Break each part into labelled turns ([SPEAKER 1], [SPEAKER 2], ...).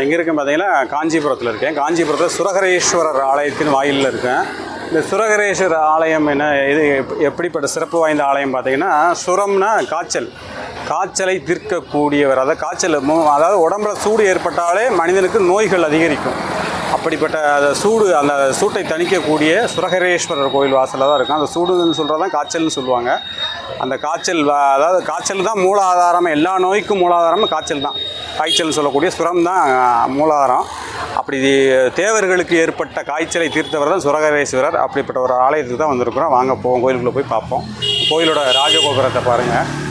[SPEAKER 1] இங்கே எங்கே இருக்கேன் பார்த்தீங்கன்னா காஞ்சிபுரத்தில் இருக்கேன். காஞ்சிபுரத்தில் சுரகரேஸ்வரர் ஆலயத்தின் வாயிலில் இருக்கேன். இந்த சுரகரேஸ்வரர் ஆலயம் என்ன இது எப்- எப்படிப்பட்ட சிறப்பு வாய்ந்த ஆலயம் பார்த்தீங்கன்னா சுரம்னா காய்ச்சல். காய்ச்சலை தீர்க்கக்கூடியவர். அதாவது காய்ச்சல் மு- அதாவது உடம்புல சூடு ஏற்பட்டாலே மனிதனுக்கு நோய்கள் அதிகரிக்கும். அப்படிப்பட்ட அந்த சூடு அந்த சூட்டை தணிக்கக்கூடிய சுரகரேஸ்வரர் கோயில் வாசலில் தான் இருக்கும். அந்த சூடுன்னு சொல்கிறது தான் காய்ச்சல்னு சொல்லுவாங்க. அந்த காய்ச்சல் அதாவது காய்ச்சல் தான் மூலாதாரம். எல்லா நோய்க்கும் மூலாதாரமும் காய்ச்சல் தான். காய்ச்சல்னு சொல்லக்கூடிய சுரம் தான் மூலாதாரம். அப்படி தேவர்களுக்கு ஏற்பட்ட காய்ச்சலை தீர்த்தவர் தான் சுரகரேஸ்வரர். அப்படிப்பட்ட ஒரு ஆலயத்துக்கு தான் வந்திருக்கிறோம். வாங்க போவோம் கோயிலுக்குள்ளே போய் பார்ப்போம். கோயிலோட ராஜகோபுரத்தை பாருங்கள்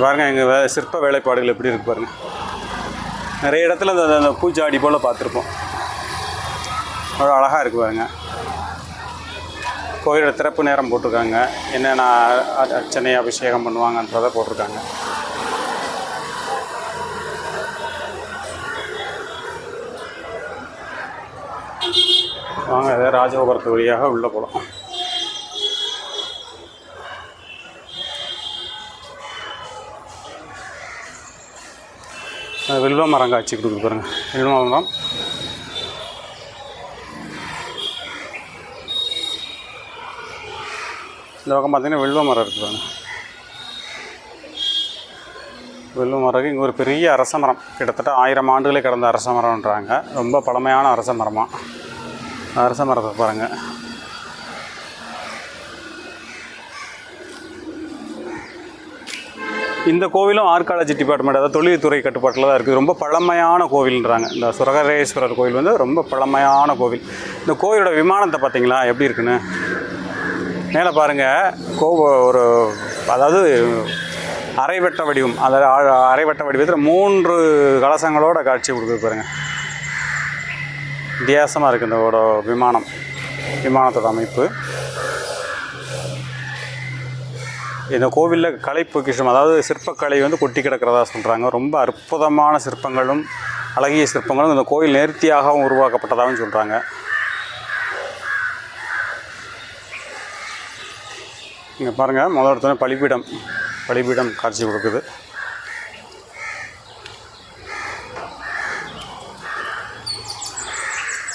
[SPEAKER 1] பாருங்கள் எங்கள் வே சிற்ப வேலைப்பாடுகள் எப்படி இருக்கு பாருங்கள் நிறைய இடத்துல அந்த அந்த பூஜாடி போல் பார்த்துருப்போம். அவ்வளோ அழகாக இருக்கு பாருங்க. கோயிலோட திறப்பு நேரம் போட்டிருக்காங்க. என்னென்ன அர்ச்சனை அபிஷேகம் பண்ணுவாங்கன்றதை போட்டிருக்காங்க. வாங்க ராஜகோபுரத்து வழியாக உள்ளே போகலாம் வில்வ மரம் காய்ச்சி கொடுக்குது பாருங்க. வில்வ மரம். இந்த பக்கம் பார்த்தீங்கன்னா வில்வ மரம் இருக்குது பாருங்க. வில்வ மரம் இங்கே ஒரு பெரிய அரச மரம். கிட்டத்தட்ட ஆயிரம் ஆண்டுகளே கடந்த அரச மரம்ன்றாங்க. ரொம்ப பழமையான அரச மரமாக அரச மரத்தை பாருங்கள் இந்த கோவிலும் ஆர்காலஜி டிபார்ட்மெண்ட் அதாவது தொழில்துறை கட்டுப்பாட்டில் தான் இருக்குது. ரொம்ப பழமையான கோவில்ன்றாங்க. இந்த சுரகரேஸ்வரர் கோவில் வந்து ரொம்ப பழமையான கோவில். இந்த கோவிலோட விமானத்தை பார்த்தீங்களா? எப்படி இருக்குன்னு? மேலே பாருங்கள் கோ ஒரு அதாவது அரைவட்ட வடிவம். அதாவது அரைவட்ட வடிவத்தில் மூன்று கலசங்களோட காட்சி கொடுக்குது பாருங்கள் வித்தியாசமாக இருக்குது இந்த விமானம். விமானத்தோட அமைப்பு. இந்த கோவிலில் கலை பொக்கிஷம் அதாவது சிற்பக்கலை வந்து கொட்டி கிடக்கிறதா சொல்கிறாங்க ரொம்ப அற்புதமான சிற்பங்களும் அழகிய சிற்பங்களும் இந்த கோவில் நேர்த்தியாகவும் உருவாக்கப்பட்டதாகவும் சொல்கிறாங்க இங்கே பாருங்கள் முதல் இடத்துல பலிபீடம் பலிபீடம் காட்சி கொடுக்குது.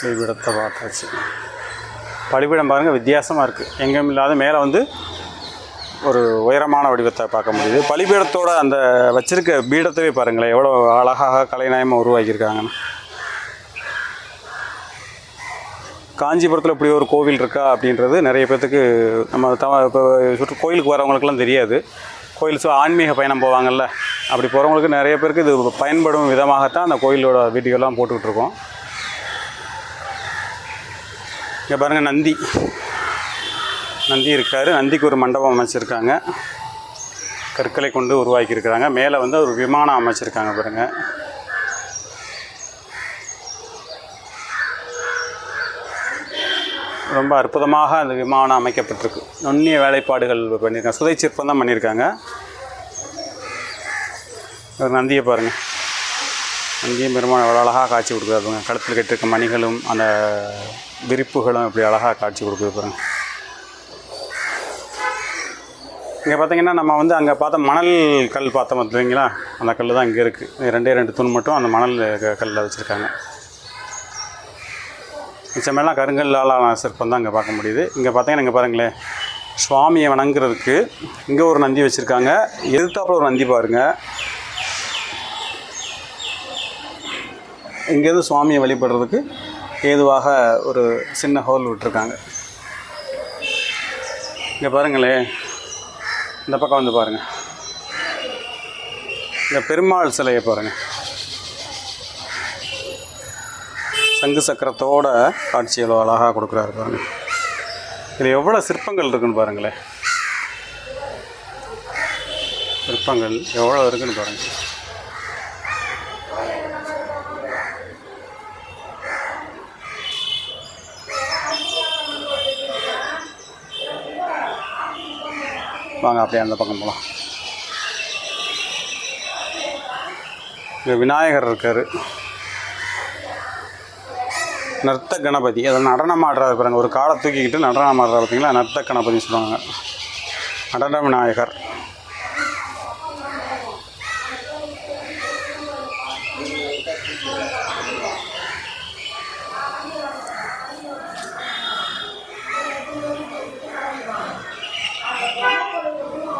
[SPEAKER 1] பலிபீடத்தை பார்த்தாச்சு. பலிபீடம் பாருங்கள் வித்தியாசமாக இருக்குது எங்கேயும் இல்லாத மேலே வந்து ஒரு உயரமான வடிவத்தை பார்க்க முடியுது. பலிபீடத்தோட அந்த வச்சிருக்க பீடத்தவே பாருங்களேன் எவ்வளோ அழகாக கலைநயமாக உருவாக்கியிருக்காங்கன்னு காஞ்சிபுரத்தில் இப்படி ஒரு கோவில் இருக்கா அப்படின்றது நிறைய பேர்த்துக்கு நம்ம த இப்போ சுற்று கோயிலுக்கு வரவங்களுக்குலாம் தெரியாது. கோயில் சு ஆன்மீக பயணம் போவாங்கல்ல அப்படி போகிறவங்களுக்கு நிறைய பேருக்கு இது பயன்படும் விதமாகத்தான் அந்த கோயிலோட வீடியோலாம் போட்டுக்கிட்டு இருக்கோம். இங்கே பாருங்கள் நந்தி. நந்தி இருக்கார். நந்திக்கு ஒரு மண்டபம் அமைச்சிருக்காங்க. கற்களை கொண்டு உருவாக்கியிருக்கிறாங்க. மேலே வந்து ஒரு விமானம் அமைச்சிருக்காங்க பாருங்க. ரொம்ப அற்புதமாக அந்த விமானம் அமைக்கப்பட்டிருக்கு. நுண்ணிய வேலைப்பாடுகள் பண்ணியிருக்காங்க. சுதை சிற்பம் தான் பண்ணியிருக்காங்க. ஒரு நந்தியை பாருங்கள் நந்தியும் பெருமாள் எவ்வளோ அழகாக காட்சி கொடுக்குறாருங்க கழுத்தில் கட்டிருக்க மணிகளும் அந்த விரிப்புகளும் இப்படி அழகாக காட்சி கொடுக்குது பாருங்க. இங்கே பார்த்தீங்கன்னா நம்ம வந்து அங்கே பார்த்த மணல் கல் பார்த்தோம் பார்த்தீங்களா அந்த கல் தான் இங்கே இருக்குது ரெண்டே ரெண்டு தூண் மட்டும் அந்த மணல் கல்லில் வச்சுருக்காங்க. மிச்சமெல்லாம் கருங்கல்லாலான சிற்பம் தான் இங்கே பார்க்க முடியுது. இங்கே பார்த்தீங்கன்னா இங்கே பாருங்களேன். சுவாமியை வணங்குறதுக்கு இங்கே ஒரு நந்தி வச்சுருக்காங்க. எதிர்த்தாப்பில் ஒரு நந்தி பாருங்கள் இங்கேருந்து சுவாமியை வழிபடுறதுக்கு ஏதுவாக ஒரு சின்ன ஹோல் விட்டுருக்காங்க. இங்கே பாருங்களேன். இந்த பக்கம் வந்து பாருங்கள் இந்த பெருமாள் சிலையை பாருங்கள் சங்கு சக்கரத்தோட காட்சி எவ்வளோ அழகாக கொடுக்குறாரு பாருங்க. இதில் எவ்வளோ சிற்பங்கள் இருக்குன்னு பாருங்களேன். சிற்பங்கள் எவ்வளோ இருக்குன்னு பாருங்கள் வாங்க அப்படியே அந்த பக்கம் போகலாம் இங்கே விநாயகர் இருக்கார். நர்த்த கணபதி அதில் நடனம் ஆடுறாரு பாருங்க. ஒரு காலை தூக்கிக்கிட்டு நடனம் ஆடுறாரு பார்த்தீங்களா நர்த்த கணபதினு சொல்லுவாங்க. நடன விநாயகர்.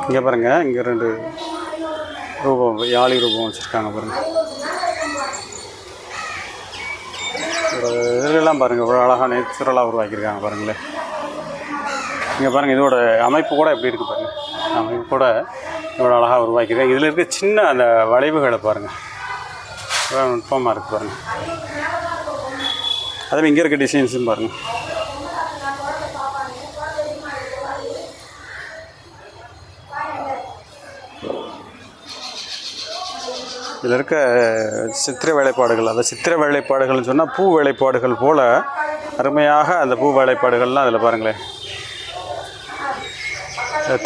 [SPEAKER 1] இங்கே பாருங்கள் இங்கே ரெண்டு ரூபம் யாழி ரூபம் வச்சுருக்காங்க பாருங்கள் இதெல்லாம் பாருங்கள் இவ்வளோ அழகாக நேச்சுரலாக உருவாக்கியிருக்காங்க பாருங்களேன் இங்கே பாருங்கள் இதோட அமைப்பு கூட எப்படி இருக்குது பாருங்கள் அமைப்பு கூட இவ்வளோ அழகாக உருவாக்கியிருக்காங்க இதில் இருக்க சின்ன அந்த வளைவுகளை பாருங்கள் நுட்பமாக இருக்குது பாருங்கள் அதே இங்கே இருக்க டிசைன்ஸும் பாருங்கள் இதில் இருக்க சித்திர வேலைப்பாடுகள் அந்த சித்திர வேலைப்பாடுகள்னு சொன்னால் பூ வேலைப்பாடுகள் போல் அருமையாக அந்த பூ வேலைப்பாடுகள்லாம் அதில் பாருங்களேன்.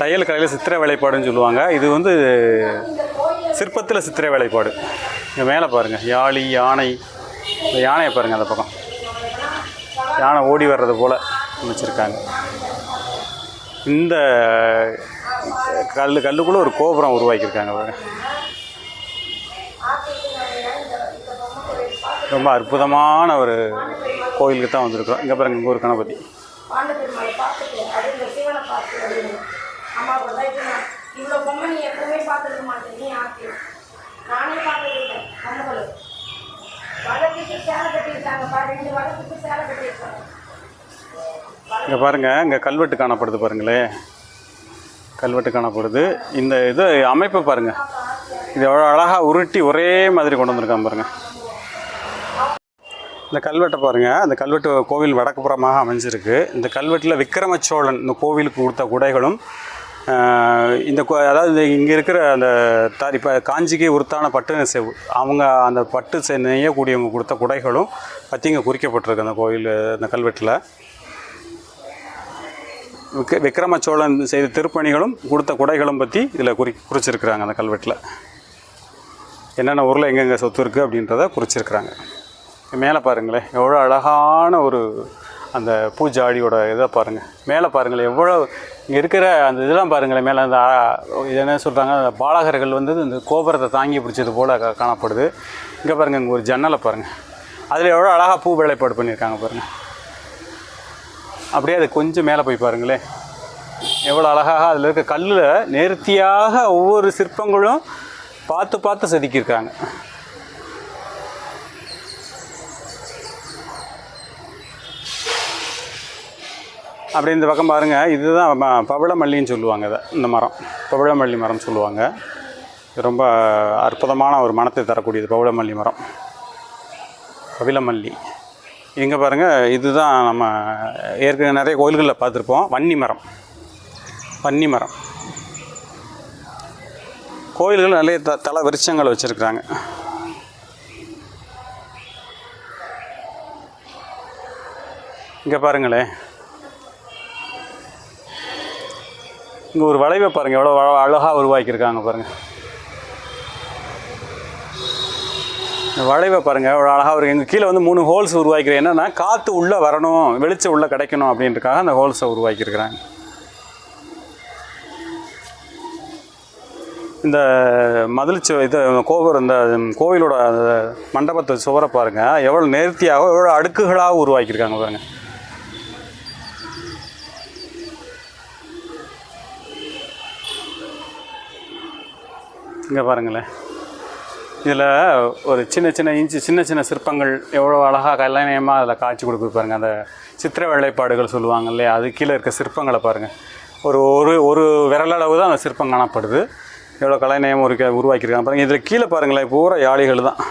[SPEAKER 1] தையல் கலையில் சித்திர வேலைப்பாடுன்னு சொல்லுவாங்க. இது வந்து சிற்பத்தில் சித்திர வேலைப்பாடு. இங்கே மேலே பாருங்கள் யாழி யானை இந்த யானையை பாருங்கள் அந்த பக்கம். யானை ஓடி வர்றது போல் அமைச்சிருக்காங்க. இந்த கல் கல்லுக்குள்ளே ஒரு கோபுரம் உருவாக்கியிருக்காங்க பாருங்கள் ரொம்ப அற்புதமான ஒரு கோயிலுக்கு தான் வந்திருக்கோம் இங்கே பாருங்க இங்கே ஒரு கணபதி. இங்கே பாருங்கள் இங்கே கல்வெட்டு காணப்படுது பாருங்களே. கல்வெட்டு காணப்படுது. இந்த இது அமைப்பை பாருங்கள் இது எவ்வளோ அழகாக உருட்டி ஒரே மாதிரி கொண்டு வந்திருக்காங்க பாருங்கள் இந்த கல்வெட்டை பாருங்கள் அந்த கல்வெட்டு கோவில் வடக்குப்புறமாக அமைஞ்சிருக்கு. இந்த கல்வெட்டில் விக்ரமச்சோழன் இந்த கோவிலுக்கு கொடுத்த குடைகளும் இந்த அதாவது இங்கே இருக்கிற அந்த த இப்போ காஞ்சிக்கு உருத்தான பட்டு நெசவு அவங்க அந்த பட்டு செ- நெய்யக்கூடியவங்க கொடுத்த குடைகளும் பற்றி இங்கே குறிக்கப்பட்டிருக்கு அந்த கோவில் அந்த கல்வெட்டில். விக்க விக்ரம சோழன் செய்த திருப்பணிகளும் கொடுத்த குடைகளும் பற்றி இதில் குறி குறிச்சிருக்கிறாங்க அந்த கல்வெட்டில். என்னென்ன ஊரில் எங்கெங்கே சொத்து இருக்குது அப்படின்றத குறிச்சிருக்கிறாங்க. மேலே பாருங்களேன் எவ்வளோ அழகான ஒரு அந்த பூஜாடியோட இதை பாருங்கள் மேலே பாருங்களேன் எவ்வளோ இங்கே இருக்கிற அந்த இதெல்லாம் பாருங்களேன் மேலே அந்த இது என்ன சொல்கிறாங்க அந்த பாலகர்கள் வந்து இந்த கோபுரத்தை தாங்கி பிடிச்சது போல் காணப்படுது. இங்கே பாருங்கள் இங்கே ஒரு ஜன்னலை பாருங்கள் அதில் எவ்வளோ அழகாக பூ வேலைப்பாடு பண்ணியிருக்காங்க பாருங்கள் அப்படியே அது கொஞ்சம் மேலே போய் பாருங்களேன். எவ்வளோ அழகாக அதில் இருக்க கல்லில் நேர்த்தியாக ஒவ்வொரு சிற்பங்களும் பார்த்து பார்த்து செதுக்கியிருக்காங்க. அப்படி இந்த பக்கம் பாருங்கள் இதுதான் பவளமல்லின்னு சொல்லுவாங்க இதை இந்த மரம். பவளமல்லி மரம் சொல்லுவாங்க. ரொம்ப அற்புதமான ஒரு மனத்தை தரக்கூடியது பவளமல்லி மரம். பவிளமல்லி. இங்கே பாருங்கள் இதுதான் நம்ம ஏற்கனவே நிறைய கோயில்களில் பார்த்துருப்போம் வன்னி மரம். வன்னி மரம். கோயில்கள் நிறைய த தல விருட்சங்கள் வச்சுருக்குறாங்க. இங்கே பாருங்களேன். இங்கே ஒரு வளைவை பாருங்கள் எவ்வளோ அழகாக உருவாக்கியிருக்காங்க பாருங்கள் வளைவை பாருங்கள் எவ்வளோ அழகாக ஒரு எங்கள் கீழே வந்து மூணு ஹோல்ஸ் உருவாக்கிறேன் என்னென்னா காற்று உள்ளே வரணும் வெளிச்சம் உள்ளே கிடைக்கணும் அப்படின்றக்காக அந்த ஹோல்ஸை உருவாக்கியிருக்கிறாங்க. இந்த மதில் இது கோபுரம் இந்த கோவிலோட மண்டபத்தை சுவரை பாருங்கள் எவ்வளோ நேர்த்தியாக எவ்வளோ அடுக்குகளாக உருவாக்கியிருக்காங்க பாருங்கள் இங்கே பாருங்களேன். இதில் ஒரு சின்ன சின்ன இன்ச்சு சின்ன சின்ன சிற்பங்கள் எவ்வளோ அழகாக கலைநயமாக அதில் காட்சி கொடுக்குது பாருங்கள் அந்த சித்திர வேலைப்பாடுகள் சொல்லுவாங்க இல்லையா? அது கீழே இருக்க சிற்பங்களை பாருங்கள் ஒரு ஒரு ஒரு விரலளவு தான் அந்த சிற்பம் காணப்படுது. எவ்வளோ கலைநயம் ஒரு உருவாக்கியிருக்காங்க பாருங்கள் இதில் கீழே பாருங்களேன் பூரா யாழிகள் தான்.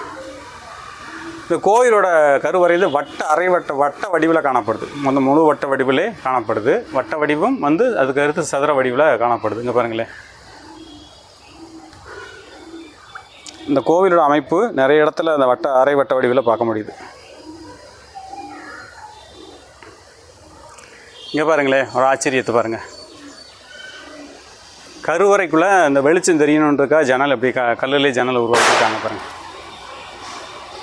[SPEAKER 1] இந்த கோயிலோட கருவறையில் வட்ட அரை வட்ட வட்ட வடிவில் காணப்படுது. மொத்த முழு வட்ட வடிவிலே காணப்படுது. வட்ட வடிவம் வந்து அதுக்கு அடுத்து சதுர வடிவில் காணப்படுது. இங்கே பாருங்களேன். இந்த கோவிலோட அமைப்பு நிறைய இடத்துல அந்த வட்ட அரை வட்ட வடிவில் பார்க்க முடியுது. இங்கே பாருங்களேன் ஒரு ஆச்சரியத்தை பாருங்கள் கருவறைக்குள்ளே அந்த வெளிச்சம் தெரியணுன்றக்கா ஜன்னல் எப்படி க கல்லுலேயே ஜன்னல் உருவாக்கியிருக்காங்க பாருங்கள்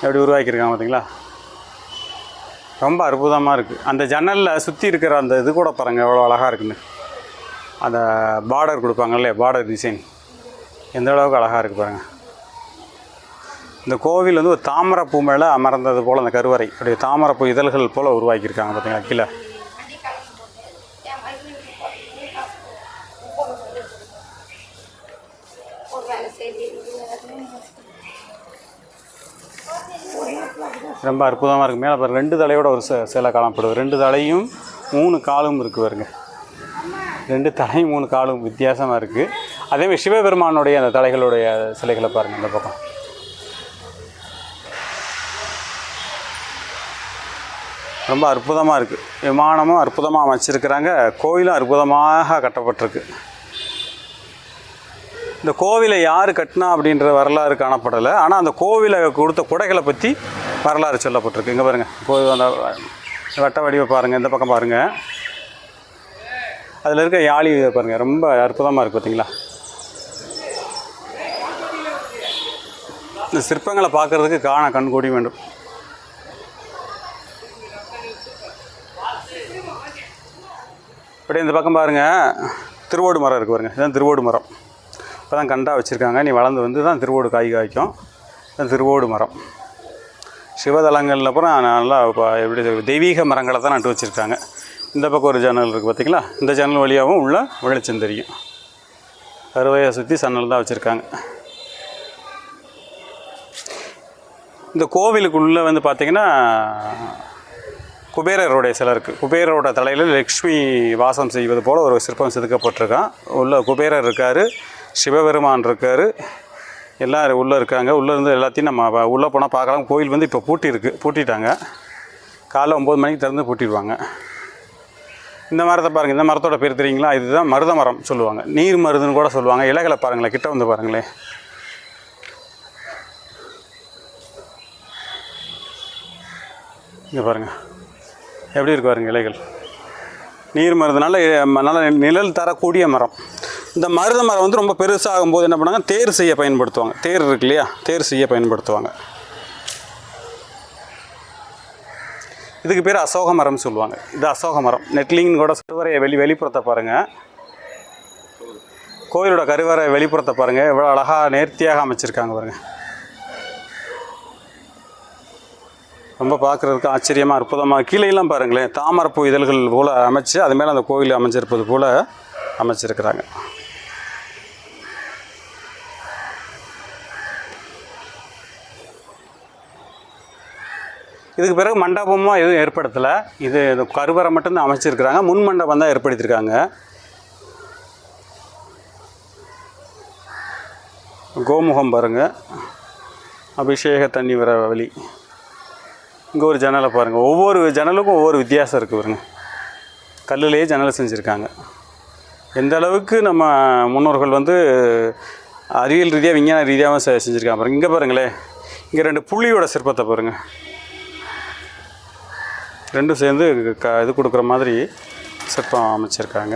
[SPEAKER 1] எப்படி உருவாக்கியிருக்காங்க பார்த்தீங்களா? ரொம்ப அற்புதமாக இருக்குது அந்த ஜன்னலில் சுற்றி இருக்கிற அந்த இது கூட பாருங்கள் எவ்வளோ அழகாக இருக்குன்னு. அந்த பார்டர் கொடுப்பாங்கல்ல பார்டர் டிசைன் எந்த அளவுக்கு அழகாக இருக்குது பாருங்கள் இந்த கோவில் வந்து ஒரு தாமரைப்பூ மேலே அமர்ந்தது போல் அந்த கருவறை. அப்படியே பூ இதழ்கள் போல் உருவாக்கியிருக்காங்க பார்த்தீங்களா கீழே. ரொம்ப அற்புதமாக இருக்குது மேலே பாருங்கள் ரெண்டு தலையோட ஒரு ச- சிலை காணப்படுது. ரெண்டு தலையும் மூணு காலும் இருக்குது பாருங்க. ரெண்டு தலையும் மூணு காலும் வித்தியாசமாக இருக்குது அதேமாதிரி சிவபெருமானுடைய அந்த தலைகளுடைய சிலைகளை பாருங்கள் இந்த பக்கம். ரொம்ப அற்புதமாக இருக்குது விமானமும் அற்புதமாக அமைச்சிருக்கிறாங்க. கோயிலும் அற்புதமாக கட்டப்பட்டிருக்கு. இந்த கோவிலை யார் கட்டினா அப்படின்ற வரலாறு காணப்படலை. ஆனால் அந்த கோவிலை கொடுத்த குடைகளை பற்றி வரலாறு சொல்லப்பட்டிருக்கு. இங்கே பாருங்கள் கோவில் அந்த வட்ட வடிவை பாருங்கள் இந்த பக்கம் பாருங்கள் அதில் இருக்க யாழி இதை பாருங்கள் ரொம்ப அற்புதமாக இருக்குது பார்த்தீங்களா இந்த சிற்பங்களை பார்க்குறதுக்கு காண கண்கூடி வேண்டும். அப்படியே இந்த பக்கம் பாருங்கள் திருவோடு மரம் இருக்குது பாருங்கள் இதுதான் திருவோடு மரம். இப்போ தான் கண்டா வச்சுருக்காங்க. நீ வளர்ந்து வந்து தான் திருவோடு காய் காய்க்கும். இதுதான் திருவோடு மரம். சிவதலங்கள்ல அப்புறம் நல்லா இப்போ எப்படி தெய்வீக மரங்களை தான் நட்டு வச்சுருக்காங்க. இந்த பக்கம் ஒரு ஜன்னல் இருக்குது பார்த்திங்களா இந்த ஜன்னல் வழியாகவும் உள்ள வெளிச்சம் தெரியும். கருவையை சுற்றி சன்னல் தான் வச்சுருக்காங்க. இந்த கோவிலுக்குள்ளே வந்து பார்த்திங்கன்னா குபேரருடைய சிலை இருக்குது குபேரரோட தலையில் லக்ஷ்மி வாசம் செய்வது போல் ஒரு சிற்பம் செதுக்கப்பட்டிருக்கான். உள்ள குபேரர் இருக்கார் சிவபெருமான் இருக்கார் எல்லோரும் உள்ளே இருக்காங்க. உள்ளே இருந்து எல்லாத்தையும் நம்ம உள்ளே போனால் பார்க்கலாம். கோயில் வந்து இப்போ பூட்டி இருக்கு பூட்டிட்டாங்க. காலைல ஒம்பது மணிக்கு திறந்து பூட்டிடுவாங்க. இந்த மரத்தை பாருங்கள் இந்த மரத்தோட பேர் தெரியுங்களா? இதுதான் மருத மரம் சொல்லுவாங்க. நீர் மருதுன்னு கூட சொல்லுவாங்க. இலைகளை பாருங்களேன் கிட்ட வந்து பாருங்களேன். இங்கே பாருங்கள் எப்படி இருக்கு பாருங்க இலைகள்? நீர் மருதுனால ம- நல்ல நிழல் தரக்கூடிய மரம். இந்த மருத மரம் வந்து ரொம்ப பெருசாகும் போது என்ன பண்ணாங்க தேர் செய்ய பயன்படுத்துவாங்க. தேர் இருக்கு இல்லையா? தேர் செய்ய பயன்படுத்துவாங்க. இதுக்கு பேர் அசோக மரம்னு சொல்லுவாங்க. இது அசோக மரம். நெட்லிங்னு கூட கருவறையை வெளி வெளிப்புறத்தை பாருங்கள் கோயிலோட கருவறை வெளிப்புறத்தை பாருங்கள் எவ்வளோ அழகாக நேர்த்தியாக அமைச்சிருக்காங்க பாருங்கள் ரொம்ப பார்க்குறதுக்கு ஆச்சரியமாக அற்புதமாக கீழேயெல்லாம் பாருங்களேன் தாமரப்பூ இதழ்கள் போல் அமைச்சு அது மேலே அந்த கோயில் அமைஞ்சிருப்பது போல் அமைச்சிருக்கிறாங்க. இதுக்கு பிறகு மண்டபமாக எதுவும் ஏற்படுத்தலை. இது இந்த கருவறை மட்டும்தான் அமைச்சிருக்கிறாங்க. முன் மண்டபம் தான் ஏற்படுத்தியிருக்காங்க. கோமுகம் பாருங்கள் அபிஷேக தண்ணி வர வழி. இங்கே ஒரு ஜன்னலை பாருங்கள் ஒவ்வொரு ஜன்னலுக்கும் ஒவ்வொரு வித்தியாசம் இருக்குது பாருங்க. கல்லுலேயே ஜன்னலை செஞ்சுருக்காங்க. எந்த அளவுக்கு நம்ம முன்னோர்கள் வந்து அறிவியல் ரீதியாக விஞ்ஞான ரீதியாகவும் செ செஞ்சுருக்காங்க பாருங்கள் இங்கே பாருங்களேன் இங்கே ரெண்டு புள்ளியோட சிற்பத்தை பாருங்கள் ரெண்டும் சேர்ந்து க இது கொடுக்குற மாதிரி சிற்பம் அமைச்சிருக்காங்க.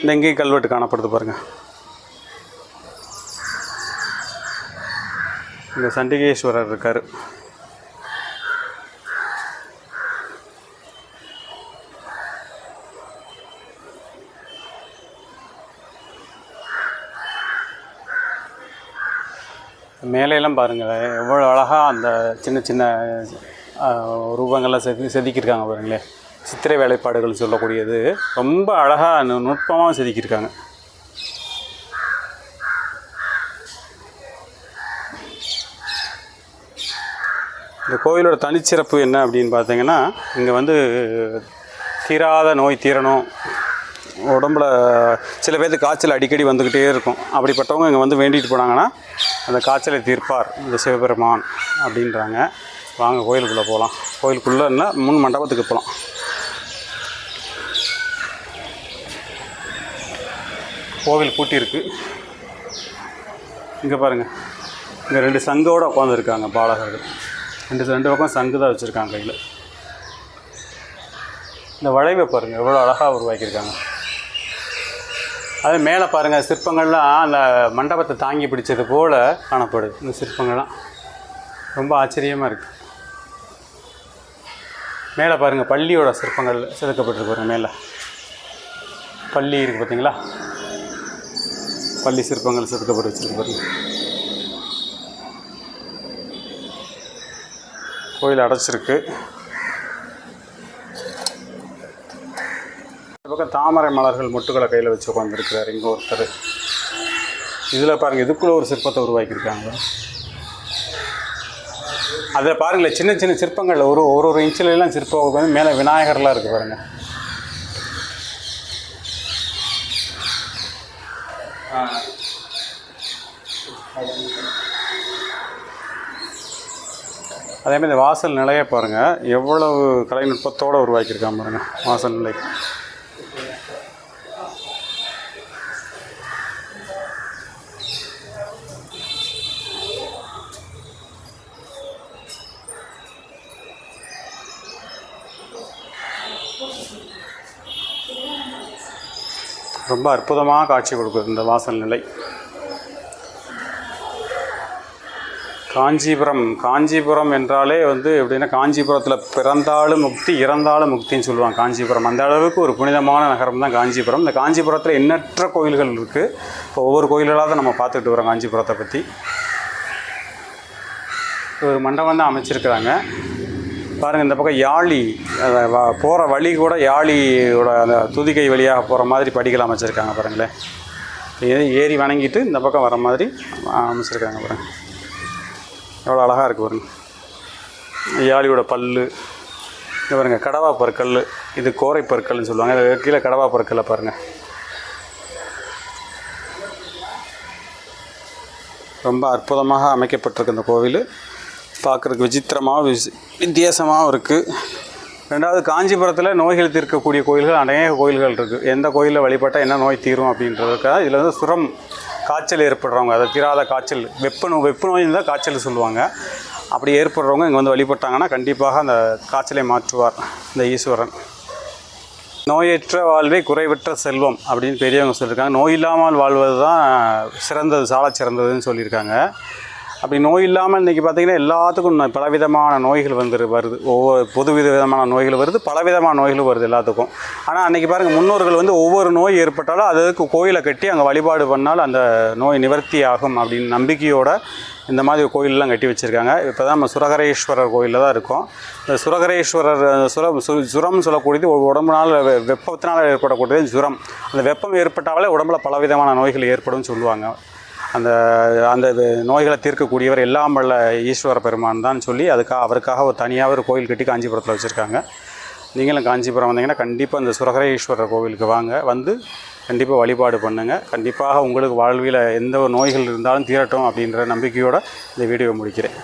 [SPEAKER 1] இந்த இங்கேயும் கல்வெட்டு காணப்படுது பாருங்கள் இந்த சண்டிகேஸ்வரர் இருக்கார். மேலையெல்லாம் பாருங்களேன் எவ்வளோ அழகாக அந்த சின்ன சின்ன ரூபங்கள்லாம் செது செதுக்கியிருக்காங்க பாருங்களேன் சித்திரை வேலைப்பாடுகள் சொல்லக்கூடியது. ரொம்ப அழகாக நுட்பமாக செதுக்கியிருக்காங்க. இந்த கோயிலோட தனிச்சிறப்பு என்ன அப்படின்னு பார்த்தீங்கன்னா இங்கே வந்து தீராத நோய் தீரணும். உடம்புல சில பேர்த்து காய்ச்சல் அடிக்கடி வந்துக்கிட்டே இருக்கும். அப்படிப்பட்டவங்க இங்கே வந்து வேண்டிட்டு போனாங்கன்னா அந்த காய்ச்சலை தீர்ப்பார். இந்த சிவபெருமான் அப்படின்றாங்க. வாங்க கோயிலுக்குள்ளே போகலாம் கோயிலுக்குள்ளேன்னா முன் மண்டபத்துக்கு போகலாம் கோவில் பூட்டியிருக்கு இங்கே பாருங்கள் இங்கே ரெண்டு சங்கோட உட்காந்துருக்காங்க பாலகர்கள். ரெண்டு ரெண்டு பக்கம் சங்கு தான் வச்சுருக்காங்க கையில். இந்த வளைவை பாருங்கள் எவ்வளோ அழகாக உருவாக்கியிருக்காங்க. அது மேலே பாருங்கள் சிற்பங்கள்லாம் அந்த மண்டபத்தை தாங்கி பிடிச்சது போல் காணப்படுது. இந்த சிற்பங்கள்லாம். ரொம்ப ஆச்சரியமாக இருக்குது மேலே பாருங்கள் பள்ளியோட சிற்பங்கள் செதுக்கப்பட்டிருக்கு பாருங்கள் மேலே. பள்ளி இருக்குது பார்த்தீங்களா பள்ளி சிற்பங்கள் செதுக்கப்பட்டு வச்சுருக்கு கோயில் அடைச்சிருக்கு. இந்த பக்கம் தாமரை மலர்கள் முட்டுகளை கையில் வச்சு உட்காந்துருக்கிறார் இங்கே ஒருத்தர். இதில் பாருங்கள் இதுக்குள்ளே ஒரு சிற்பத்தை உருவாக்கியிருக்காங்க. அதில் பாருங்களேன் சின்ன சின்ன சிற்பங்கள் ஒரு ஒரு ஒரு இன்ச்சில் சிற்பம் வந்து மேலே விநாயகர்லாம் இருக்குது பாருங்கள் அதே மாதிரி இந்த வாசல் நிலையை பாருங்கள் எவ்வளவு கலைநுட்பத்தோடு உருவாக்கியிருக்காங்க பாருங்கள் வாசல் நிலை. ரொம்ப அற்புதமாக காட்சி கொடுக்குது இந்த வாசல் நிலை. காஞ்சிபுரம் காஞ்சிபுரம் என்றாலே வந்து எப்படின்னா காஞ்சிபுரத்தில் பிறந்தாலும் முக்தி இறந்தாலும் முக்தின்னு சொல்லுவாங்க காஞ்சிபுரம். அந்த அளவுக்கு ஒரு புனிதமான நகரம் தான் காஞ்சிபுரம். இந்த காஞ்சிபுரத்தில் எண்ணற்ற கோயில்கள் இருக்குது இப்போ ஒவ்வொரு கோயில்களாக தான் நம்ம பார்த்துட்டு வரோம் காஞ்சிபுரத்தை பற்றி ஒரு மண்டபம் தான் அமைச்சிருக்கிறாங்க. பாருங்கள் இந்த பக்கம் யாழி போகிற வழி கூட யாழியோட அந்த துதிக்கை வழியாக போகிற மாதிரி படிகள் அமைச்சிருக்காங்க பாருங்களேன். ஏறி வணங்கிட்டு இந்த பக்கம் வர மாதிரி அமைச்சிருக்காங்க பாருங்கள் எவ்வளோ அழகாக இருக்குது பாருங்க. யாழியோட பல்லு. இது பாருங்க கடவா பற்கள் இது கோரை பற்கள்னு சொல்லுவாங்க. இது கீழே கடவா பற்களை பாருங்கள் ரொம்ப அற்புதமாக அமைக்கப்பட்டிருக்கு இந்த கோவில். பார்க்குறதுக்கு விசித்திரமாகவும் விசி வித்தியாசமாகவும் இருக்குது ரெண்டாவது காஞ்சிபுரத்தில் நோய்கள் தீர்க்கக்கூடிய கோயில்கள் அநேக கோயில்கள் இருக்குது எந்த கோயிலில் வழிபட்டால் என்ன நோய் தீரும் அப்படின்றதுக்காக இதில் வந்து சுரம் காய்ச்சல் ஏற்படுறவங்க அதை தீராத காய்ச்சல் வெப்ப நோய் வெப்ப நோய் தான் காய்ச்சல் சொல்லுவாங்க. அப்படி ஏற்படுறவங்க இங்கே வந்து வழிபட்டாங்கன்னா கண்டிப்பாக அந்த காய்ச்சலை மாற்றுவார் இந்த ஈஸ்வரன். நோயற்ற வாழ்வே குறைவற்ற செல்வம் அப்படின்னு பெரியவங்க சொல்லியிருக்காங்க. நோய் இல்லாமல் வாழ்வது தான் சிறந்தது சாலச் சிறந்ததுன்னு சொல்லியிருக்காங்க. அப்படி நோய் இல்லாமல் இன்றைக்கி பார்த்திங்கன்னா எல்லாத்துக்கும் பலவிதமான நோய்கள் வந்து வருது. ஒவ்வொரு பொது வித விதமான நோய்கள் வருது பலவிதமான நோய்களும் வருது எல்லாத்துக்கும். ஆனால் அன்றைக்கி பாருங்கள் முன்னோர்கள் வந்து ஒவ்வொரு நோய் ஏற்பட்டாலும் அதுக்கு கோயிலை கட்டி அங்கே வழிபாடு பண்ணால் அந்த நோய் நிவர்த்தி ஆகும் அப்படின்னு நம்பிக்கையோட இந்த மாதிரி கோயிலெலாம் கட்டி வச்சுருக்காங்க. இப்போ தான் நம்ம சுரகரேஸ்வரர் கோயிலில் தான் இருக்கோம். இந்த சுரகரேஸ்வரர் சுர சு- சுரம் சொல்லக்கூடியது ஒரு உடம்புனால வெ- வெப்பத்தினால் ஏற்படக்கூடியது ஜுரம் அந்த வெப்பம் ஏற்பட்டாலே உடம்புல பலவிதமான நோய்கள் ஏற்படும்னு சொல்லுவாங்க. அந்த அந்த நோய்களை தீர்க்கக்கூடியவர் எல்லாம் வல்ல ஈஸ்வர பெருமான் தான் சொல்லி அதுக்காக அவருக்காக ஒரு தனியாக ஒரு கோயில் கட்டி காஞ்சிபுரத்தில் வச்சுருக்காங்க. நீங்களும் காஞ்சிபுரம் வந்தீங்கன்னா கண்டிப்பாக அந்த சுரகர ஈஸ்வரர் கோவிலுக்கு வாங்க. வந்து கண்டிப்பாக வழிபாடு பண்ணுங்கள் கண்டிப்பாக உங்களுக்கு வாழ்வில் எந்த ஒரு நோய்கள் இருந்தாலும் தீரட்டும் அப்படின்ற நம்பிக்கையோடு இந்த வீடியோ முடிக்கிறேன்.